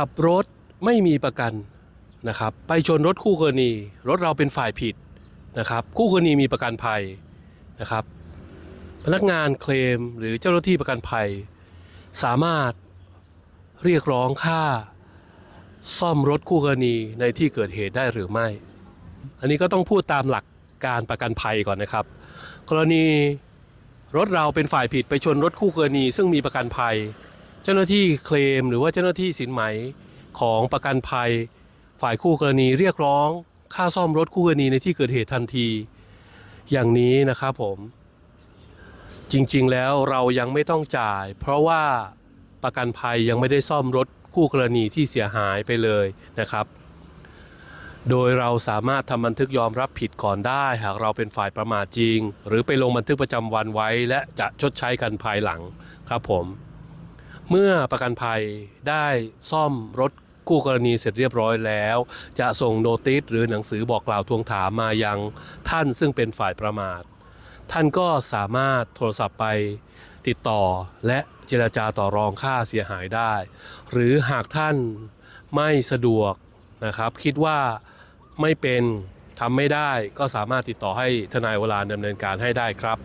ขับรถไม่มีประกันนะครับไปชนรถคู่กรณี รถเราเป็นฝ่ายผิดนะครับคู่กรณีมีประกันภัยนะครับ พนักงานเคลมหรือเจ้าหน้าที่ประกันภัย สามารถเรียกร้องค่าซ่อมรถคู่กรณีในที่เกิดเหตุได้หรือไม่ อันนี้ก็ต้องพูดตามหลักการประกันภัยก่อนนะครับ กรณีรถเราเป็นฝ่ายผิดไปชนรถคู่กรณี ซึ่งมีประกันภัย เจ้าหน้าที่เคลม หรือว่าเจ้าหน้าที่สินไหมของประกันภัย ฝ่ายคู่กรณีเรียกร้อง ค่าซ่อมรถคู่กรณีในที่เกิดเหตุทันที อย่างนี้นะครับผม จริงๆแล้วเรายังไม่ต้องจ่าย เพราะว่าประกันภัยยังไม่ได้ซ่อมรถคู่กรณีที่เสียหายไปเลยนะครับ โดยเราสามารถทำบันทึกยอมรับผิดก่อนได้ หากเราเป็นฝ่ายประมาทจริง หรือไปลงบันทึกประจำวันไว้ และจะชดใช้กันภายหลังครับผม เมื่อประกันภัยได้ซ่อมรถคู่กรณีเสร็จเรียบร้อยแล้ว จะส่งโนติสหรือหนังสือบอกกล่าวทวงถามมายังท่านซึ่งเป็นฝ่ายประมาท ท่านก็สามารถโทรศัพท์ไปติดต่อและเจรจาต่อรองค่าเสียหายได้ หรือหากท่านไม่สะดวกนะครับ คิดว่าไม่เป็นทำไม่ได้ก็สามารถติดต่อให้ทนายวรานดำเนินการให้ได้ครับ